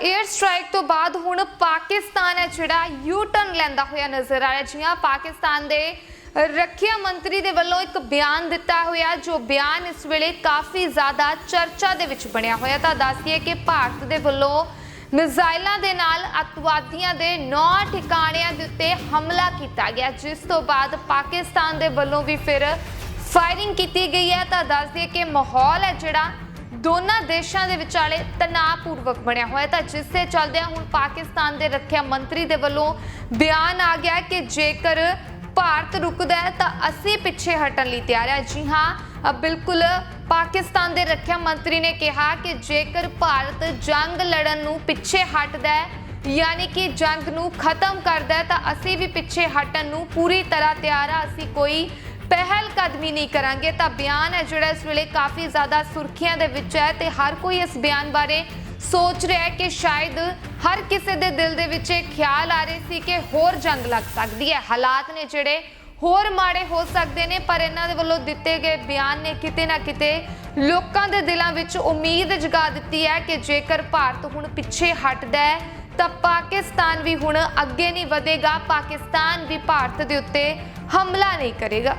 Air strike ਤੋਂ ਬਾਅਦ ਹੁਣ ਪਾਕਿਸਤਾਨ ਹੈ ਜਿਹੜਾ ਯੂ ਟਰਨ ਲੈਂਦਾ ਹੋਇਆ ਨਜ਼ਰ ਆ ਰਿਹਾ। ਜੀ ਪਾਕਿਸਤਾਨ ਦੇ ਰੱਖਿਆ ਮੰਤਰੀ ਦੇ ਵੱਲੋਂ ਇੱਕ ਬਿਆਨ ਦਿੱਤਾ ਹੋਇਆ, ਜੋ ਬਿਆਨ ਇਸ ਵੇਲੇ ਕਾਫੀ ਜ਼ਿਆਦਾ ਚਰਚਾ ਦੇ ਵਿੱਚ ਬਣਿਆ ਹੋਇਆ। ਤਾਂ ਦੱਸਦੀਏ ਕਿ ਭਾਰਤ ਦੇ ਵੱਲੋਂ ਮਿਜ਼ਾਈਲਾਂ ਦੇ ਨਾਲ ਅੱਤਵਾਦੀਆਂ ਦੇ 9 ਠਿਕਾਣਿਆਂ ਦੇ ਉੱਤੇ ਹਮਲਾ ਕੀਤਾ ਗਿਆ। ਜਿਸ ਤੋਂ ਬਾਅਦ ਪਾਕਿਸਤਾਨ ਦੇ ਵੱਲੋਂ ਵੀ ਫਿਰ ਫਾਇਰਿੰਗ ਕੀਤੀ ਗਈ ਹੈ। ਤਾਂ ਦੱਸ ਦਈਏ ਕਿ ਮਾਹੌਲ ਹੈ ਜਿਹੜਾ ਦੋਨਾਂ ਦੇਸ਼ਾਂ ਦੇ ਵਿਚਾਲੇ ਤਣਾਅਪੂਰਵਕ ਬਣਿਆ ਹੋਇਆ ਤਾਂ ਜਿਸ ਦੇ ਚੱਲਦਿਆਂ ਹੁਣ ਪਾਕਿਸਤਾਨ ਦੇ ਰੱਖਿਆ ਮੰਤਰੀ ਦੇ ਵੱਲੋਂ ਬਿਆਨ ਆ ਗਿਆ ਕਿ ਜੇਕਰ ਭਾਰਤ ਰੁਕਦਾ ਹੈ ਤਾਂ ਅਸੀਂ ਪਿੱਛੇ ਹਟਣ ਲਈ ਤਿਆਰ ਹਾਂ। ਜੀ ਹਾਂ ਬਿਲਕੁਲ ਪਾਕਿਸਤਾਨ ਦੇ ਰੱਖਿਆ ਮੰਤਰੀ ਨੇ ਕਿਹਾ ਕਿ ਜੇਕਰ ਭਾਰਤ ਜੰਗ ਲੜਨ ਨੂੰ ਪਿੱਛੇ ਹਟਦਾ ਹੈ, ਯਾਨੀ ਕਿ ਜੰਗ ਨੂੰ ਖਤਮ ਕਰਦਾ ਤਾਂ ਅਸੀਂ ਵੀ ਪਿੱਛੇ ਹਟਣ ਨੂੰ ਪੂਰੀ ਤਰ੍ਹਾਂ ਤਿਆਰ ਆ ਅਸੀਂ ਕੋਈ ਪਹਿਲ ਕਦਮੀ ਨਹੀਂ ਕਰਾਂਗੇ। ਤਾਂ ਬਿਆਨ ਹੈ ਜਿਹੜਾ ਇਸ ਵੇਲੇ ਕਾਫੀ ਜ਼ਿਆਦਾ ਸੁਰਖੀਆਂ ਦੇ ਵਿੱਚ ਹੈ ਤੇ ਹਰ ਕੋਈ ਇਸ ਬਿਆਨ ਬਾਰੇ ਸੋਚ ਰਿਹਾ ਹੈ ਕਿ ਸ਼ਾਇਦ ਹਰ ਕਿਸੇ ਦੇ ਦਿਲ ਦੇ ਵਿੱਚ ਇਹ ਖਿਆਲ ਆ ਰਿਹਾ ਸੀ ਕਿ ਹੋਰ ਜੰਗ ਲੱਗ ਸਕਦੀ ਹੈ। ਹਾਲਾਤ ਨੇ ਜਿਹੜੇ ਹੋਰ ਮਾੜੇ ਹੋ ਸਕਦੇ ਨੇ, ਪਰ ਇਹਨਾਂ ਦੇ ਵੱਲੋਂ ਦਿੱਤੇ ਗਏ ਬਿਆਨ ਨੇ ਕਿਤੇ ਨਾ ਕਿਤੇ ਲੋਕਾਂ ਦੇ ਦਿਲਾਂ ਵਿੱਚ ਉਮੀਦ ਜਗਾ ਦਿੱਤੀ ਹੈ ਕਿ ਜੇਕਰ ਭਾਰਤ ਹੁਣ ਪਿੱਛੇ ਹਟਦਾ ਹੈ, ਤਾਂ ਪਾਕਿਸਤਾਨ ਵੀ ਹੁਣ ਅੱਗੇ ਨਹੀਂ ਵਧੇਗਾ, ਪਾਕਿਸਤਾਨ ਵੀ ਭਾਰਤ ਦੇ ਉੱਤੇ ਹਮਲਾ ਨਹੀਂ ਕਰੇਗਾ।